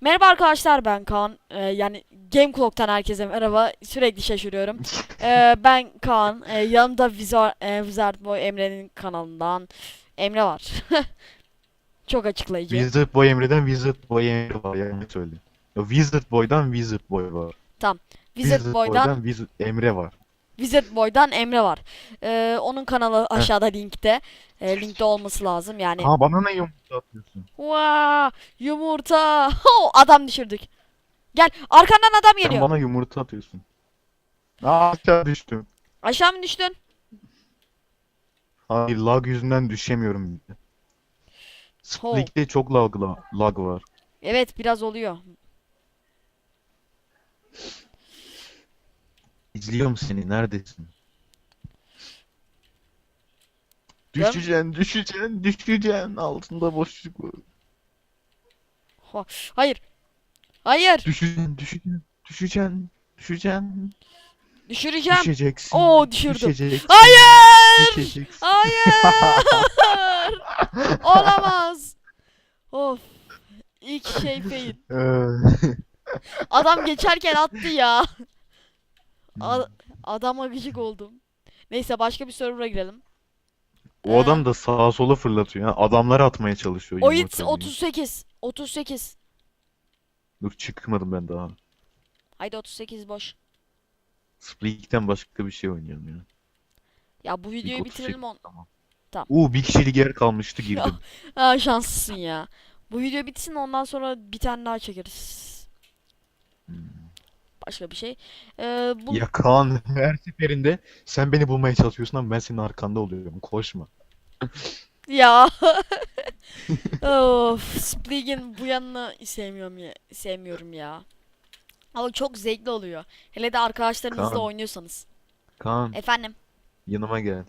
Merhaba arkadaşlar ben Kaan. Ee, yani Game Clock'tan herkese merhaba. Sürekli şaşırıyorum. Ee, ben Kaan. Ee, yanımda Wizard, e, Wizard Boy Emre'nin kanalından Emre var. Çok açıklayıcı. Wizard Boy Emre'den Wizard Boy Emre var yani söyle. Wizard Boy'dan Wizard Boy var. Wizard Boy'dan Wizard Emre var. Wizard Boy'dan Emre var. Ee, onun kanalı aşağıda linkte. Ee, linkte olması lazım yani. Ha bana ne yumurta atıyorsun? Vaa, yumurta. Ho, adam düşürdük. Gel arkandan adam Sen geliyor. bana yumurta atıyorsun. Aa aşağı düştüm. Aşağı mı düştün? Hayır lag yüzünden düşemiyorum. Splik'te çok lag, lag var. Evet biraz oluyor. İzliyorum seni neredesin? Gör- Düşeceksin, düşeceksin, düşeceksin. Altında boşluk var. Ho, Hayır. Hayır. Düşeceksin, düşeceksin, düşeceksin, düşeceksin. Düşüreceğim. Düşeceksin. Oo, düşürdüm. Düşeceksin. Hayır. Düşeceksin. Hayır. Olamaz. Of. İlk şey fail. Ee, Adam geçerken attı ya. A- adama gıcık oldum. Neyse başka bir server'a girelim. o adam da sağa sola fırlatıyor. ya. Adamları atmaya çalışıyor yumurtayı. 38. 38. Dur çıkmadım ben daha. Haydi 38 boş. Splik'ten başka bir şey oynuyorum ya. Ya bu videoyu bitirelim 38, on. Tamam. Tamam. Uuu bir kişilik yer kalmıştı girdim. Aa şanslısın ya. Bu video bitsin ondan sonra bir tane daha çekeriz. Başka bir şey. Ee, bu Ya Kaan her seferinde sen beni bulmaya çalışıyorsun ama ben senin arkanda oluyorum. Koşma. Ya. of, Splig'in bu yanını sevmiyorum ya, sevmiyorum ya. Ama çok zevkli oluyor. Hele de arkadaşlarınızla Kaan. oynuyorsanız. Kaan Efendim. yanıma gel.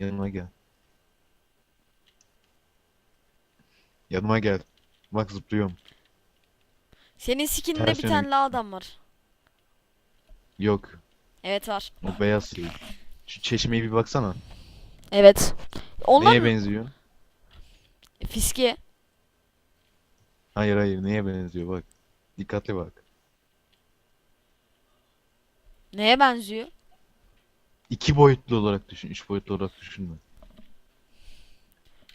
Yanıma gel. Yanıma gel. Bak zıplıyorum. Senin skininde Ters bir tane daha adam var. Yok. Evet var. O beyaz şey. Şu çeşmeye bir baksana. Evet. Onlar Neye benziyor? Fiske. Hayır hayır neye benziyor bak. Dikkatli bak. Neye benziyor? İki boyutlu olarak düşün. Üç boyutlu olarak düşünme.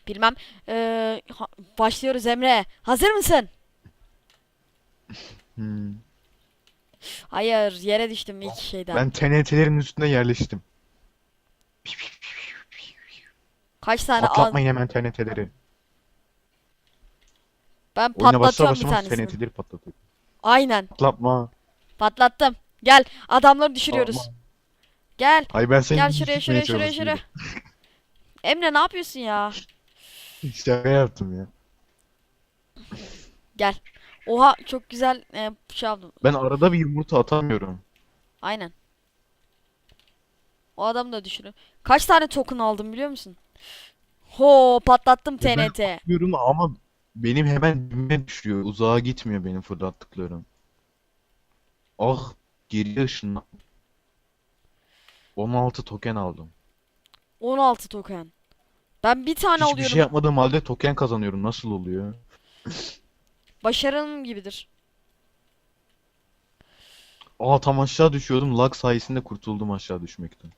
Bilmem. Ee, başlıyoruz Emre. Hazır mısın? Hmm. Hayır, yere düştüm ilk şeyden. Ben TNT'lerin üstüne yerleştim. Kaç tane al? Patlatmayın hemen TNT'leri. Ben Oyuna basar patlatıyorum bir tanesini. TNT'leri patlatıyor. Aynen. Patlatma. Patlattım. Gel. Adamları düşürüyoruz. Patlatma. Gel. Ay ben seni Gel şuraya şuraya şuraya şuraya. Emre ne yapıyorsun ya? Şaka yaptım ya. Gel. Oha çok güzel e, şey yaptım. Ben arada bir yumurta atamıyorum. Aynen. O adam da düşürüyor. Kaç tane token aldım biliyor musun? Ho patlattım Ya ben TNT. Atıyorum ama benim hemen dibime düşüyor. Uzağa gitmiyor benim fırlattıklarım. Ah geriye ışınlan. 16 token aldım. 16 token. Ben bir tane Hiçbir alıyorum. şey yapmadığım halde token kazanıyorum. Nasıl oluyor? Başarım gibidir. Aa tam aşağı düşüyordum. Lag sayesinde kurtuldum aşağı düşmekten.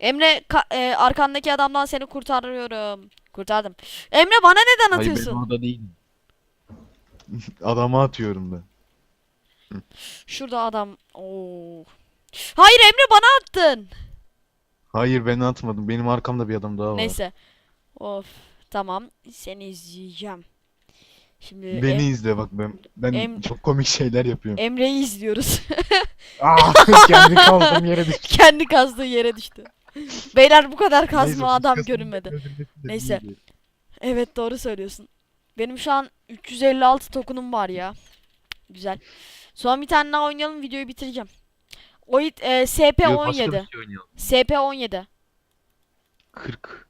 Emre e, arkandaki adamdan seni kurtarıyorum. Kurtardım. Emre bana neden Hayır ben atıyorsun? orada değilim. Adama atıyorum ben. Şurada adam. Oo. Hayır Emre bana attın. Hayır ben atmadım. Benim arkamda bir adam daha var. Neyse. Of. Tamam. Seni izleyeceğim. Şimdi Beni Em- izle bak ben. Ben Em- çok komik şeyler yapıyorum. Emre'yi izliyoruz. Aa, kendi kaldığım yere düştüm. Kendi kazdığı yere düştü. Beyler bu kadar kazma Neyse, adam başkasının görünmedi. de Neyse. Evet doğru söylüyorsun. Benim şu an 356 tokenum var ya. Güzel. Son bir tane daha oynayalım videoyu bitireceğim. Oyit e, Yok, başka bir SP17. şey oynayalım. SP17. 40,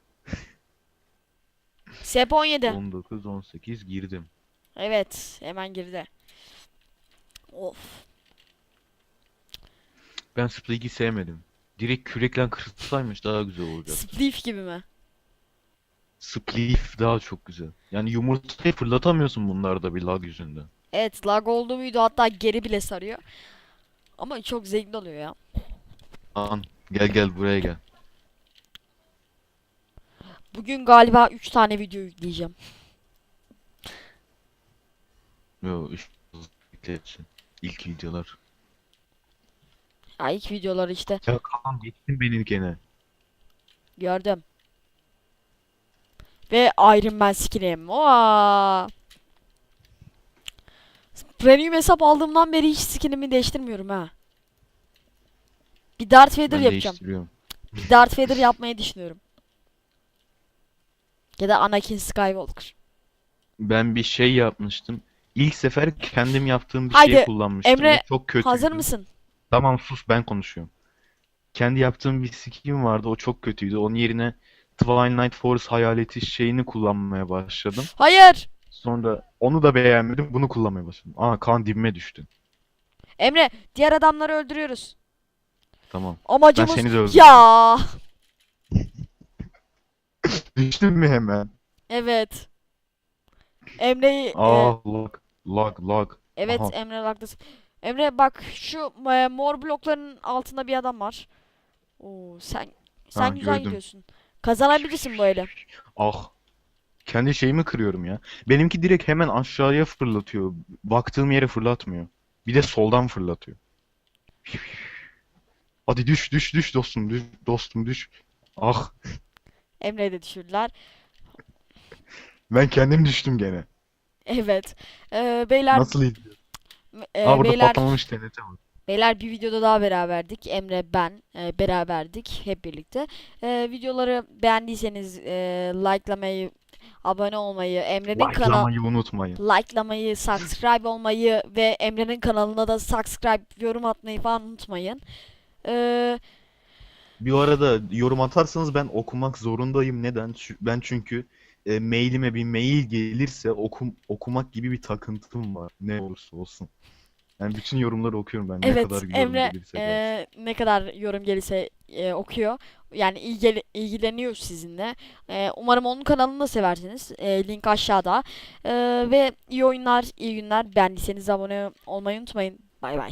SP17. 19, 18 girdim. Evet, hemen girdi. Of. Ben Splig'i sevmedim. Direkt kürekle kırılsaymış daha güzel olacak. Spliff gibi mi? Spliff daha çok güzel. Yani yumurtayı fırlatamıyorsun bunlarda bir lag yüzünden. Evet lag olduğu video hatta geri bile sarıyor. Ama çok zevkli oluyor ya. Kaan gel gel buraya gel. Bugün galiba 3 tane video yükleyeceğim. Yo üç için. İlk videolar. Ya ilk videoları işte Ya Kaan geçtin beni gene. gördüm. Ve Iron Man skin'im. Oha! Premium hesap aldığımdan beri hiç skin'imi değiştirmiyorum ha. Bir Darth Vader Ben yapacağım. değiştiriyorum. Bir Darth Vader yapmayı düşünüyorum. Ya da Anakin Skywalker. Ben bir şey yapmıştım. İlk sefer kendim yaptığım bir Haydi, şeyi kullanmıştım. Emre, çok kötüydü. Hazır mısın? Tamam sus ben konuşuyorum. Kendi yaptığım bir skin vardı o çok kötüydü. Onun yerine Twilight Force hayaleti şeyini kullanmaya başladım. Hayır. Sonra onu da beğenmedim bunu kullanmaya başladım. Aa kan dibime düştü. Emre, diğer adamları öldürüyoruz. Tamam. Amacımız seni de öldürdüm. ya. Düştün mü hemen? Evet. Emre'yi e, Aa lag lag evet aha. Emre haklısın. Emre bak şu e, mor blokların altında bir adam var. Oo sen sen Ha, güzel gördüm. gidiyorsun. Kazanabilirsin bu ele. Ah. Kendi şeyimi kırıyorum ya. Benimki direkt hemen aşağıya fırlatıyor. Baktığım yere fırlatmıyor. Bir de soldan fırlatıyor. Hadi düş düş düş dostum düş dostum düş. Ah Emre'yi de düşürdüler. ben kendim düştüm gene. Evet. E, beyler Nasıl izliyorsun? e, Aa burada beyler patlamamış TNT var. Beyler bir videoda daha beraberdik. Emre ben e, beraberdik hep birlikte. E, videoları beğendiyseniz e, likelamayı, abone olmayı, Emre'nin kanal Likelamayı unutmayın. likelamayı, subscribe olmayı ve Emre'nin kanalına da subscribe, yorum atmayı falan unutmayın. E, Bir arada yorum atarsanız ben okumak zorundayım. Neden? Ben çünkü e, mailime bir mail gelirse okum, okumak gibi bir takıntım var. Ne olursa olsun. Yani bütün yorumları okuyorum ben. Ne evet kadar yorum Emre gelirse e, ne kadar yorum gelirse e, okuyor. Yani ilgili, ilgileniyor sizinle. E, umarım onun kanalını da seversiniz. E, link aşağıda. E, ve iyi oyunlar, iyi günler. Beğendiyseniz abone olmayı unutmayın. Bay bay.